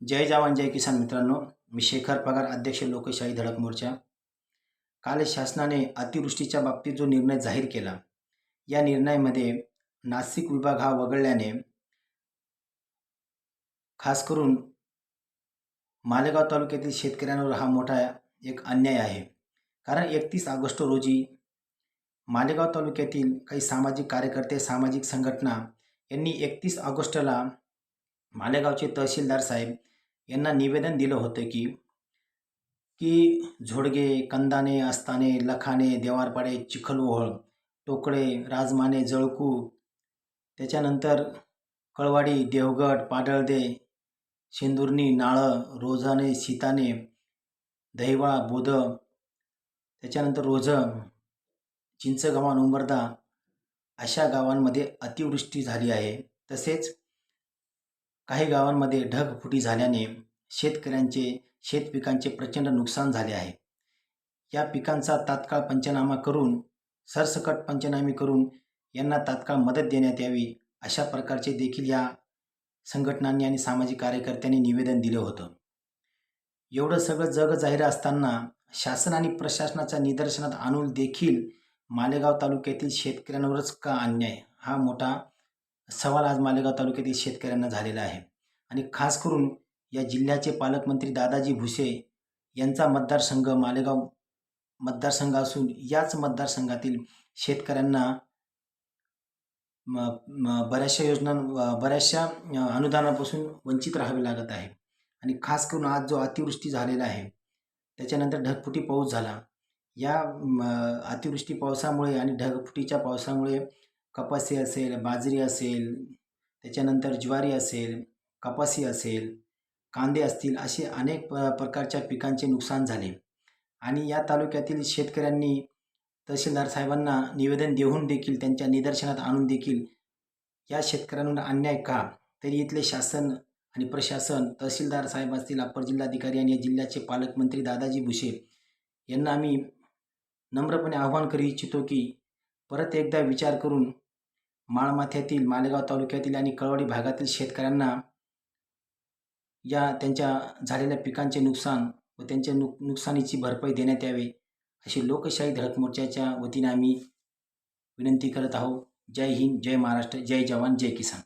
जय जवान जय किसान मित्रांनो. मी शेखर पगार अध्यक्ष लोकशाही धडक मोर्चा. काल शासनाने अतिवृष्टीच्या बाबतीत जो निर्णय जाहीर केला या निर्णयामध्ये नाशिक विभाग हा वगळल्याने खास करून मालेगाव तालुक्यातील शेतकऱ्यांवर हा मोठा एक अन्याय आहे. कारण एकतीस ऑगस्ट रोजी मालेगाव तालुक्यातील काही सामाजिक कार्यकर्ते सामाजिक संघटना यांनी एकतीस ऑगस्टला मालेगावचे तहसीलदार साहेब यांना निवेदन दिलं होतं की की झोडगे कंदाने अस्ताने लखाने देवारपाडे चिखलवोहळ टोकडे राजमाने जळकू त्याच्यानंतर कळवाडी देवगड पाडळदे शेंदुर्णी नाळं रोजाने सीताने दहिवाळा बोध त्याच्यानंतर रोज चिंचगावान उंबरदा अशा गावांमध्ये अतिवृष्टी झाली आहे. तसेच काही गावांमध्ये ढगफुटी झाल्याने शेतकऱ्यांचे शेतपिकांचे प्रचंड नुकसान झाले आहे. या पिकांचा तात्काळ पंचनामा करून सरसकट पंचनामे करून यांना तात्काळ मदत देण्यात यावी अशा प्रकारचे देखील या संघटनांनी आणि सामाजिक कार्यकर्त्यांनी निवेदन दिलं होतं. एवढं सगळं जग जाहीर असताना शासन आणि प्रशासनाच्या निदर्शनात आणून देखील मालेगाव तालुक्यातील शेतकऱ्यांवरच का अन्याय? हा मोठा सवाल आज मालेगाव तालुक्यातील शेतकऱ्यांना झालेला आहे. आणि खास करून या जिल्ह्याचे पालकमंत्री दादाजी भुसे यांचा मतदारसंघ मालेगाव मतदारसंघ असून याच मतदारसंघातील शेतकऱ्यांना बऱ्याचशा योजना बऱ्याचशा अनुदानापासून वंचित राहावे लागत आहे. आणि खास करून आज जो अतिवृष्टी झालेला आहे त्याच्यानंतर ढगफुटी पाऊस झाला. या अतिवृष्टी पावसामुळे आणि ढगफुटीच्या पावसामुळे कपासी असेल बाजरी असेल त्याच्यानंतर ज्वारी असेल कपासी असेल कांदे असतील असे अनेक प प्रकारच्या पिकांचे नुकसान झाले. आणि या तालुक्यातील शेतकऱ्यांनी तहसीलदार साहेबांना निवेदन देऊन देखील त्यांच्या निदर्शनात आणून देखील या शेतकऱ्यांवर अन्याय का? तरी इथले शासन आणि प्रशासन तहसीलदार साहेब असतील अप्पर जिल्हाधिकारी आणि या जिल्ह्याचे पालकमंत्री दादाजी भुसे यांना आम्ही नम्रपणे आवाहन करू इच्छितो की परत एकदा विचार करून माळमाथ्यातील मालेगाव तालुक्यातील आणि कळवाडी भागातील शेतकऱ्यांना या त्यांच्या झालेल्या पिकांचे नुकसान व त्यांच्या नुक नुकसानीची भरपाई देण्यात यावे अशी लोकशाही धडक मोर्चाच्या वतीने आम्ही विनंती करत आहोत. जय हिंद जय महाराष्ट्र जय जवान जय किसान.